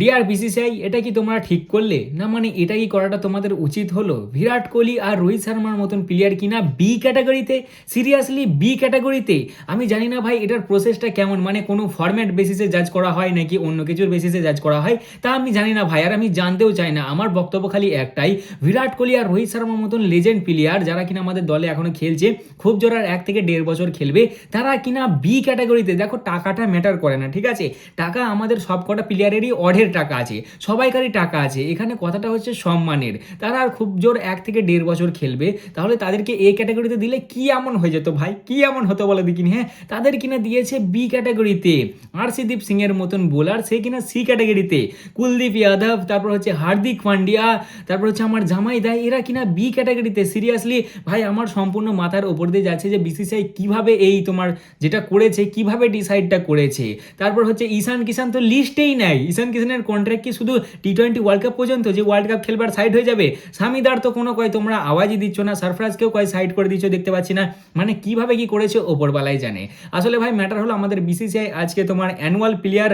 DR BCCI এটা কি তোমরা ঠিক করলে? না মানে এটা কি করাটা তোমাদের উচিত হলো? বিরাট কোহলি আর রোহিত শর্মার মতন প্লেয়ার কিনা বি ক্যাটাগরিতে সিরিয়াসলি বি ক্যাটাগরিতে আমি জানি না ভাই, এটার প্রসেসটা কেমন? মানে কোনো ফর্ম্যাট বেসিসে জাজ করা হয় নাকি অন্য কিছুর বেসিসে জাজ করা হয়? তা আমি জানি না ভাই, আর আমি জানতেও চাই না। আমার বক্তব্য খালি একটাই, বিরাট কোহলি আর রোহিত শর্মার মতন লেজেন্ড প্লেয়ার যারা কিনা আমাদের দলে এখনও খেলছে, খুব জোরার এক থেকে দেড় বছর খেলবে, তারা কিনা বি ক্যাটাগরিতে দেখো, টাকাটা ম্যাটার করে না, ঠিক আছে? টাকা আমাদের সব কটা প্লেয়ারেরই অঢের টাকা আছে, সবাইকারই টাকা আছে। এখানে কথাটা হচ্ছে সম্মানের। তারা আর খুব জোর এক থেকে দেড় বছর খেলবে। তাহলে তাদেরকে এ ক্যাটাগরিতে দিলে কি এমন হয়ে যেত ভাই? কি এমন হতো বলে দেখিনি হ্যাঁ? তাদের কিনা দিয়েছে বি ক্যাটাগরিতে। আরসিদীপ সিং এর মতন বোলার, সে কিনা সি ক্যাটাগরিতে। কুলদীপ যাদব, তারপর হচ্ছে হার্দিক পান্ডিয়া, তারপর হচ্ছে আমার জামাই দাই, এরা কিনা বি ক্যাটাগরিতে। সিরিয়াসলি ভাই, আমার সম্পূর্ণ মাথার ওপর দিয়ে যাচ্ছে যে বিসিসিআই কীভাবে এই তোমার যেটা করেছে, কীভাবে ডিসাইডটা করেছে। তারপর হচ্ছে ঈশান কিষান তো লিস্টেই নাই ঈশান কিষানের কন্ট্রাক্ট কি শুধু টি টোয়েন্টি ওয়ার্ল্ড কাপ পর্যন্ত যে ওয়ার্ল্ড কাপ খেলবার সাইড হয়ে যাবে? স্বামীদার তো কোনো কয়, তোমরা আওয়াজই দিচ্ছ না সারফরাজকেও কয় সাইড করে দিচ্ছ, দেখতে পাচ্ছি না। মানে কীভাবে কি করেছে, ওপরবেলায় জানে। আসলে ভাই ম্যাটার হলো আমাদের বিসিসিআই আজকে তোমার অ্যানুয়াল প্লেয়ার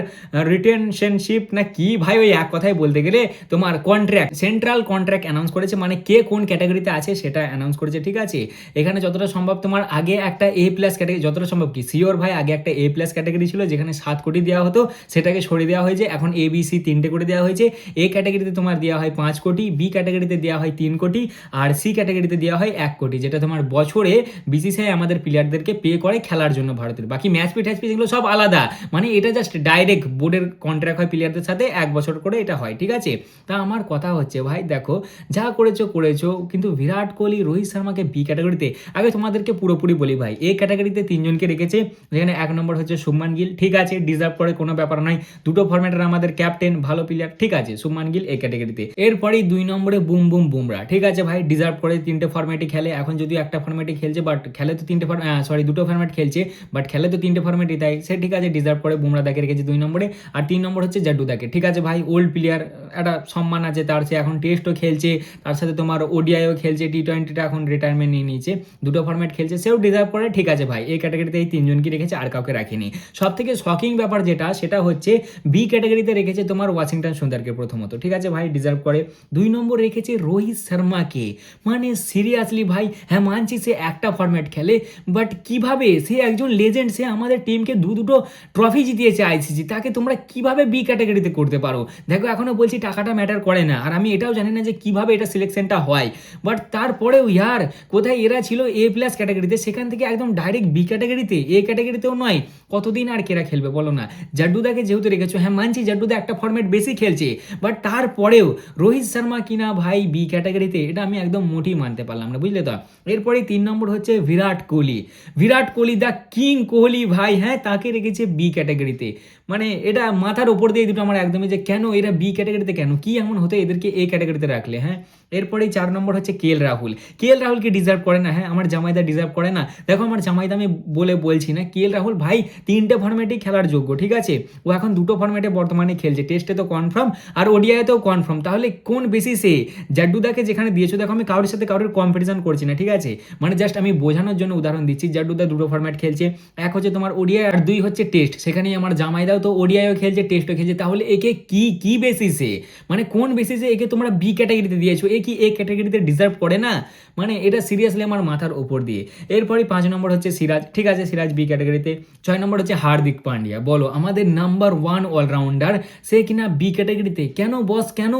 রিটেনশনশিপ না কি ভাই, ওই এক কথায় বলতে গেলে তোমার কন্ট্রাক্ট সেন্ট্রাল কন্ট্রাক্ট অ্যানাউন্স করেছে। মানে কে কোন ক্যাটাগরিতে আছে, সেটা অ্যানাউন্স করেছে, ঠিক আছে? এখানে যতটা সম্ভব তোমার আগে একটা এ প্লাস ক্যাটাগরি যতটা সম্ভব কি? সিওর ভাই, আগে একটা এ প্লাস ক্যাটাগরি ছিল, যেখানে সাত কোটি দেওয়া হতো, সেটাকে সরিয়ে দেওয়া হয়েছে। এখন এ বি সি তিনটে করে দেওয়া হয়েছে। এ ক্যাটাগরিতে তোমার দেওয়া হয় পাঁচ কোটি, বি ক্যাটাগরিতে দেওয়া হয় তিন কোটি, আর সি ক্যাটাগরিতে দেওয়া হয় এক কোটি, যেটা তোমার বছরে বিসিসিআই আমাদের প্লেয়ারদেরকে পে করে খেলার জন্য ভারতের। বাকি ম্যাচ পি ট্যাচ পি এগুলো সব আলাদা। মানে এটা জাস্ট ডাইরেক্ট বোর্ডের কন্ট্রাক্ট হয় প্লেয়ারদের সাথে, এক বছর করে এটা হয়, ঠিক আছে? তা আমার কথা হচ্ছে ভাই, দেখো, যা করেছ করেছ, কিন্তু বিরাট কোহলি, রোহিত শর্মাকে বি ক্যাটাগরিতে আগে তোমাদেরকে পুরোপুরি বলি ভাই, এ ক্যাটাগরিতে তিনজনকে রেখেছে, যেখানে এক নম্বর হচ্ছে শুভমান গিল, ঠিক আছে ডিজার্ভ করে কোনো ব্যাপার নয়, দুটো ফরম্যাটের আমাদের ক্যাপ্টেন ভালো প্লেয়ার ঠিক আছে শুভমান গিল এই ক্যাটাগরিতে এরপরেই দুই নম্বরে বুম বুম বুমরা, ঠিক আছে ভাই ডিজার্ভ করে তিনটে ফরম্যাটে খেলে। এখন যদিও একটা ফরম্যাটে খেলছে বাট খেলে তো তিনটে সরি দুটো ফরম্যাট খেলছে বাট খেলে তো তিনটে ফরম্যাটই তাই সে ঠিক আছে ডিজার্ভ করে বুমরা দাকে রেখেছে দুই নম্বরে। আর তিন নম্বর হচ্ছে জাড্ডু দাকে, ঠিক আছে ভাই ওল্ড প্লেয়ার একটা সম্মান আছে তার, সে এখন টেস্টও খেলছে, তার সাথে তোমার ওডিআইও খেলছে টি টোয়েন্টিটা এখন রিটায়ারমেন্ট নিয়ে নিয়েছে, দুটো ফরম্যাট খেলছে, সেও ডিজার্ভ করে, ঠিক আছে ভাই, এই ক্যাটাগরিতে এই তিনজনকে রেখেছে, আর কাউকে রাখেনি। সব থেকে শকিং ব্যাপার যেটা, সেটা হচ্ছে বি ক্যাটাগরিতে রেখেছে তোমার ওয়াশিংটন সুন্দরকে প্রথমত। ঠিক আছে ভাই ডিজার্ভ করে। দুই নম্বর রেখেছে রোহিত শর্মাকে। মানে সিরিয়াসলি ভাই হ্যাঁ মানছি সে একটা ফরম্যাট খেলে বাট কীভাবে? সে একজন লেজেন্ড সে আমাদের টিমকে দু দুটো ট্রফি জিতিয়েছে আইসিসি তাকে তোমরা কীভাবে বি ক্যাটাগরিতে করতে পারো? দেখো এখনও বলছি টাকাটা ম্যাটার করে না, আর আমি এটাও জানি না যে কীভাবে এটা সিলেকশনটা হয়। বাট তারপরেও ইয়ার, কোথায় এরা ছিল এ প্লাস ক্যাটাগরিতে সেখান থেকে একদম ডাইরেক্ট বি ক্যাটাগরিতে এ ক্যাটাগরিতেও নয়, কতদিন আর কেরা খেলবে বলো না? জাড্ডুদাকে যেহেতু রেখেছো হ্যাঁ মানছি জাড্ডুদা একটা ফরম্যাট বেশি খেলছে। বাট তারপরেও রোহিত শর্মা কিনা ভাই বি ক্যাটাগরিতে এটা আমি একদম মোটেই মানতে পারলাম না, বুঝলে তো? এরপরে তিন নম্বর হচ্ছে বিরাট কোহলি। বিরাট কোহলি, দ্য কিং কোহলি ভাই হ্যাঁ তাকে রেখেছে বি ক্যাটাগরিতে মানে এটা মাথার ওপর দিয়ে দুটো আমার একদমই যে কেন এরা বি ক্যাটাগরিতে কেন? কি এমন হতে এদেরকে এ ক্যাটাগরিতে রাখলে হ্যাঁ? এরপরেই চার নম্বর হচ্ছে কে এল রাহুল কে এল রাহুলকে ডিজার্ভ করে না হ্যাঁ? আমার জামাইদা ডিজার্ভ করে না। দেখো, আমার জামাইদা আমি বলে বলছি না কে এল রাহুল ভাই তিনটে ফর্মেটেই খেলার যোগ্য, ঠিক আছে? ও এখন দুটো ফর্মেটে বর্তমানে খেলছে টেস্টে তো কনফার্ম আর ওডিআইতেও কনফার্ম তাহলে কোন বেসিসে জাড্ডুদাকে যেখানে দিয়েছ, দেখো, আমি কারোর সাথে কারোর কম্পিটিশন করছি না, ঠিক আছে? মানে জাস্ট আমি বোঝানোর জন্য উদাহরণ দিচ্ছি, জাড্ডুদা দুটো ফর্ম্যাট খেলছে, এক হচ্ছে তোমার ওডিআই আর দুই হচ্ছে টেস্ট সেখানেই আমার জামাইদাও তো ওডিআইও খেলছে, টেস্টও খেলছে, তাহলে একে কি কি বেসিসে মানে কোন বেসিসে একে তোমরা বি ক্যাটাগরিতে দিয়েছ? এ কি এ ক্যাটাগরিতে ডিজার্ভ করে না? মানে এটা সিরিয়াসলি আমার মাথার ওপর দিয়ে। এরপরে পাঁচ নম্বর হচ্ছে সিরাজ। ঠিক আছে, সিরাজ বি ক্যাটাগরিতে ছয় নম্বর হচ্ছে হার্দিক পান্ডিয়া। বলো, আমাদের নাম্বার ওয়ান অলরাউন্ডার সে কিনা বি ক্যাটাগরিতে কেন বস কেন?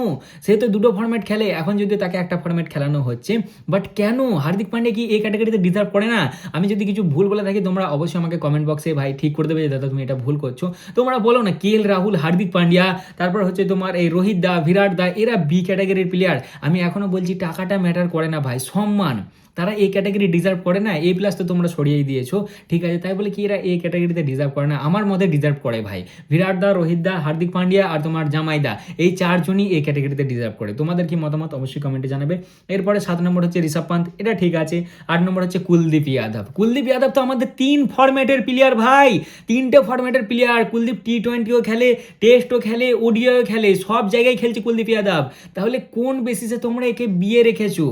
সে তো দুটো ফরম্যাট খেলে। এখন যদি তাকে একটা ফরম্যাট খেলানো হচ্ছে বাট কেন? হার্দিক পান্ডিয়া কি এই ক্যাটাগরিতে ডিজার্ভ করে না? আমি যদি কিছু ভুল বলে থাকি, তোমরা অবশ্যই আমাকে কমেন্ট বক্সে ভাই ঠিক করে দেবে যে, দাদা, তুমি এটা ভুল করছ। তোমরা বলো না, কে রাহুল, হার্দিক পান্ডিয়া, তারপর হচ্ছে তোমার এই রোহিত দা বিরাট দা, এরা বি ক্যাটাগরির প্লেয়ার আমি এখনও বলছি, টাকাটা ম্যাটার করে না ভাই, সম্মান। তারা এই ক্যাটাগরি ডিজার্ভ করে না এ প্লাস তো তোমরা সরিয়েই দিয়েছ। ঠিক আছে, তাই বলে কি এরা এই ক্যাটাগরিতে ডিজার্ভ করে না? আমার মধ্যে ডিজার্ভ করে ভাই। বিরাট দা, রোহিত দা, হার্দিক পান্ডিয়া আর তোমার জামাইদা এই চারজনই এই ক্যাটাগরিতে ডিজার্ভ করে। তোমাদের কি মতামত অবশ্যই কমেন্টে জানাবে। এরপরে সাত নম্বর হচ্ছে ঋষভ পান্ত, এটা ঠিক আছে। আট নম্বর হচ্ছে কুলদীপ যাদব কুলদীপ যাদব তো আমাদের তিন ফরম্যাটের প্লেয়ার ভাই। তিনটে ফরম্যাটের প্লেয়ার কুলদীপ টি টোয়েন্টিও খেলে টেস্টও খেলে ওডিও খেলে, সব জায়গায় খেলছে কুলদীপ যাদব। তাহলে কোন বেসিসে তোমরা একে বিয়ে রেখেছো?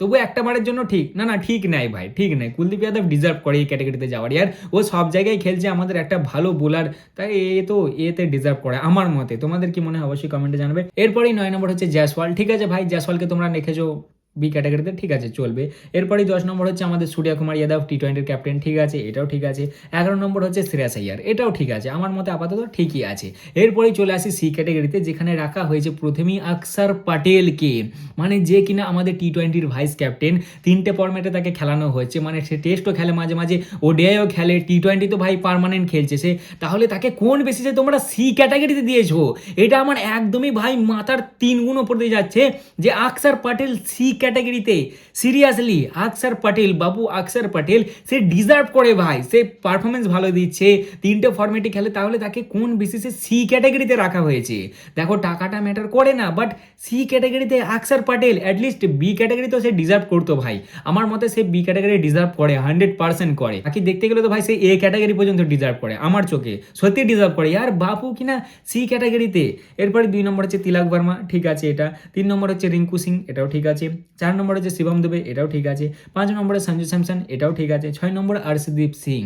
তবু একটা বারের জন্য ঠিক। না না, ঠিক নাই ভাই, ঠিক নাই। কুলদীপ যাদব ডিজার্ভ করে এই ক্যাটাগরিতে যাওয়ার। আর ও সব জায়গায় খেলছে, আমাদের একটা ভালো বোলার তাই এ তো এতে ডিজার্ভ করে, আমার মতে। তোমাদের কি মনে হয়? অবশ্যই কমেন্টে জানাবে। এরপরেই নয় নম্বর হচ্ছে জ্যাসওয়াল ঠিক আছে ভাই জয়সওয়ালকে তোমরা রেখেছো। বি ক্যাটাগরিতে ঠিক আছে, চলবে। এরপরেই দশ নম্বর হচ্ছে আমাদের সূর্য কুমার যাদব টি টোয়েন্টির ক্যাপ্টেন ঠিক আছে, এটাও ঠিক আছে। এগারো নম্বর হচ্ছে শ্রেয়াস আইয়ার এটাও ঠিক আছে, আমার মতে আপাতত ঠিকই আছে। এরপরেই চলে আসি সি ক্যাটাগরিতে যেখানে রাখা হয়েছে প্রথমেই আকসার পাটেলকে। মানে যে কিনা আমাদের টি টোয়েন্টির ভাইস ক্যাপ্টেন তিনটে ফর্ম্যাটে তাকে খেলানো হয়েছে। মানে সে টেস্টও খেলে মাঝে মাঝে, ওডিআইও খেলে টি টোয়েন্টি তো ভাই পার্মানেন্ট খেলছে সে। তাহলে তাকে কোন বেসিসে তোমরা সি ক্যাটাগরিতে দিয়েছ? এটা আমার একদমই ভাই মাথার তিন গুণ ওপর দিয়ে যাচ্ছে যে আকসার পাটেল সি ক্যাটাগরিতে সিরিয়াসলি আকসার পাটেল বাবু আকসার পাটেল সে ডিজার্ভ করে ভাই। সে পারফরমেন্স ভালো দিচ্ছে, তিনটে ফর্মেটে খেলে, তাহলে তাকে কোন বেসিসে সি ক্যাটাগরিতে রাখা হয়েছে? দেখো, টাকাটা ম্যাটার করে না বাট সি ক্যাটাগরিতে আকসার পাটেল অ্যাটলিস্ট বি ক্যাটাগরি তো সে ডিজার্ভ করতো ভাই। আমার মতে সে বি ক্যাটাগরি ডিজার্ভ করে হান্ড্রেড পার্সেন্ট করে। বাকি দেখতে গেলে তো ভাই, সে এ ক্যাটাগরি পর্যন্ত ডিজার্ভ করে, আমার চোখে। সত্যি ডিজার্ভ করে। আর বাপু কিনা সি ক্যাটাগরিতে এরপরে দুই নম্বর হচ্ছে তিলক বর্মা, ঠিক আছে এটা। তিন নম্বর হচ্ছে রিঙ্কু সিং, এটাও ঠিক আছে। চার নম্বর হচ্ছে শিবম দুবে, এটাও ঠিক আছে। পাঁচ নম্বরে সঞ্জু স্যামসন, এটাও ঠিক আছে। ছয় নম্বর আর্শদীপ সিং।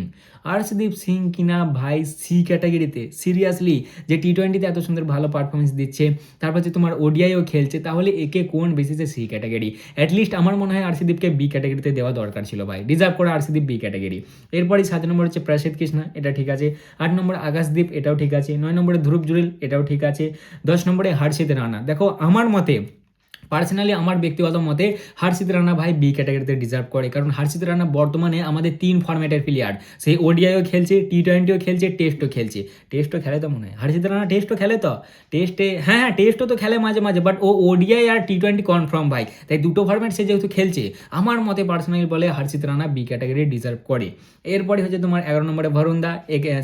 আর্শদীপ সিং কিনা ভাই সি ক্যাটাগরিতে সিরিয়াসলি যে টি টোয়েন্টিতে এত সুন্দর ভালো পারফরমেন্স দিচ্ছে, তারপর যে তোমার ওডিআইও খেলছে, তাহলে একে কোন বেসিসে সি ক্যাটাগরি অ্যাটলিস্ট আমার মনে হয় আরসিদীপকে বি ক্যাটাগরিতে দেওয়া দরকার ছিল ভাই। ডিজার্ভ করে আরসিদীপ বি ক্যাটাগরি এরপরই সাত নম্বর হচ্ছে প্রসিদ্ধ কৃষ্ণা, এটা ঠিক আছে। আট নম্বরে আকাশদীপ, এটাও ঠিক আছে। নয় নম্বরে ধ্রুব জুরিল, এটাও ঠিক আছে। দশ নম্বরে হর্ষিত রানা। দেখো, আমার মতে পার্সোনালি আমার ব্যক্তিগত মতে হার্ষিত রানা ভাই বি ক্যাটাগরিতে ডিজার্ভ করে। কারণ হার্ষিত রানা বর্তমানে আমাদের তিন ফরম্যাটের প্লেয়ার সেই ওডিআইও খেলছে টি টোয়েন্টিও খেলছে টেস্টও খেলছে। টেস্টও খেলে তো মনে হয়। হার্ষিত রানা টেস্টও খেলে তো? টেস্টে হ্যাঁ হ্যাঁ টেস্টও তো খেলে মাঝে মাঝে বাট ও ওডিআই আর টি টোয়েন্টি কনফার্ম ভাই। তাই দুটো ফরম্যাট সে যেহেতু খেলছে, আমার মতে পার্সোনালি বলে Harshit Rana B category deserve করে। এরপরে হচ্ছে তোমার এগারো নম্বরে ভরুণ দা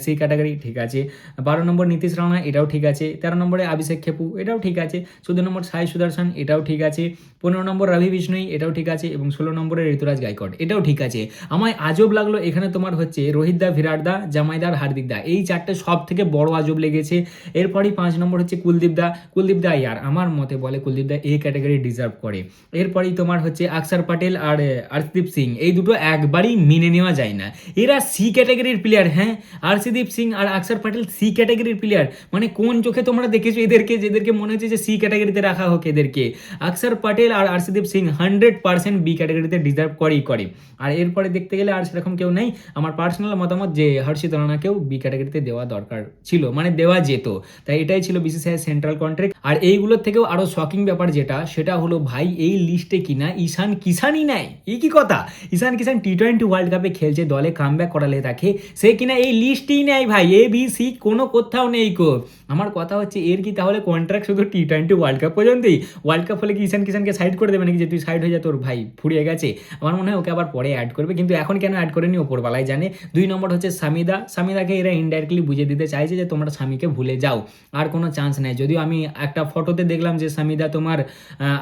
সি ক্যাটাগরি ঠিক আছে। বারো নম্বর নীতিশ রানা এটাও ঠিক আছে। তেরো নম্বরে অভিষেক খেপু এটাও ঠিক আছে। চোদ্দ নম্বর সাই সুদর্শন এটাও ঠিক আছে। পনেরো নম্বর রবি বিষ্ণুই, এটাও ঠিক আছে এবং ষোলো নম্বরের ঋতুরাজ গায়কোয়াড় এটাও ঠিক আছে। আমায় আজব লাগল, এখানে তোমার হচ্ছে রোহিত দা বিরাট দা জামাইদার হার্দিক দা, এই চারটে সব থেকে বড় আজব লেগেছে। এরপরই পাঁচ নম্বর হচ্ছে কুলদীপ দা কুলদীপ দা ইয়ার, আমার মতে বলে কুলদীপ দা এই ক্যাটাগরি ডিজার্ভ করে। এরপরই তোমার হচ্ছে আকসার পাটেল আর আর্শদীপ সিং, এই দুটো একবারই মেনে নেওয়া যায় না। এরা সি ক্যাটাগরির প্লেয়ার হ্যাঁ? আর্শদীপ সিং আর আকসার পাটেল সি ক্যাটাগরির প্লেয়ার মানে কোন চোখে তোমরা দেখেছ এদেরকে, যেদেরকে মনে হচ্ছে যে সি ক্যাটাগরিতে রাখা হোক এদেরকে? আকসার পাটেল আর Arshdeep Singh hundred percent B ক্যাটাগরিতে ডিজার্ভ করেই করে। আর এরপরে দেখতে গেলে আর সেরকম কেউ নেই। আমার পার্সোনাল মতামত যে হর্ষিত রানাকেও বি ক্যাটাগরিতে দেওয়া দরকার ছিল মানে দেওয়া যেত। তাই এটাই ছিল বিসিসিআই সেন্ট্রাল কন্ট্রাক্ট আর এইগুলোর থেকেও আরও শকিং ব্যাপার যেটা, সেটা হলো ভাই, এই লিস্টে কিনা ঈশান কিষানই নেয়। এই কি কথা? ঈশান কিষান টি টোয়েন্টি ওয়ার্ল্ড কাপে খেলছে, দলে কামব্যাক করালে তাকে। সে কিনা এই লিস্টেই নেয় ভাই এ বি সি কোনো কোথাও নেই কো। আমার কথা হচ্ছে, এর কি তাহলে কন্ট্রাক্ট শুধু টি টোয়েন্টি ওয়ার্ল্ড কাপ পর্যন্তই? ওয়ার্ল্ড কাপ হলে কি ঈশান কিষানকে সাইড করে দেবে নাকি যে তুই সাইড হয়ে যা, তোর ভাই ফুরিয়ে গেছে? আমার মনে হয় ওকে আবার পরে অ্যাড করবে। কিন্তু এখন কেন অ্যাড করেনি? ওপরবেলায় জানে। দুই নম্বর হচ্ছে সামিদা। সামিদাকে এরা ইনডাইরেক্টলি বুঝিয়ে দিতে চাইছে যে তোমরা স্বামীকে ভুলে যাও। আর কোনো চান্স নেই। যদিও আমি একটা ফটোতে দেখলাম যে সামিদা তোমার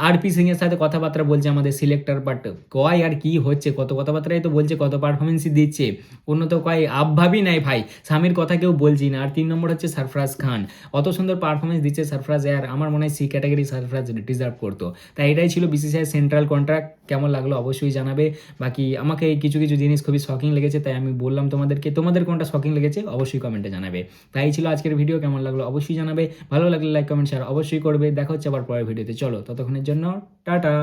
আর পি সিং এর সাথে কথাবার্তা বলছে আমাদের সিলেক্টর বাট কয় আর কি হচ্ছে? কত কথাবার্তাই তো বলছে, কত পারফরমেন্সই দিচ্ছে। অন্য তো কয় আবভাবই নাই ভাই। স্বামীর কথা কেউ বলছি না। আর তিন নম্বর হচ্ছে সরফরাজ খান। অত সুন্দর পারফরমেন্স দিচ্ছে সরফরাজ। এয়ার আমার মনে হয় সি ক্যাটাগরি সরফরাজ ডিজার্ভ করতো। তাই এটাই ছিল বিসিসিআই সেন্ট্রাল কন্ট্রাক্ট কেমন লাগল অবশ্যই জানাবে। বাকি আমাকে কিছু কিছু জিনিস খুবই শকিং লেগেছে, তাই আমি বললাম তোমাদেরকে, তোমাদের কোনটা শকিং লেগেছে অবশ্যই কমেন্টে জানাবে। তাই ছিল আজকের ভিডিও কেমন লাগল অবশ্যই জানাবে। ভালো লাগলে লাইক কমেন্ট শেয়ার অবশ্যই করবে। দেখা হচ্ছে আবার পরের ভিডিওতে চলো, ততক্ষণের জন্য টাটা।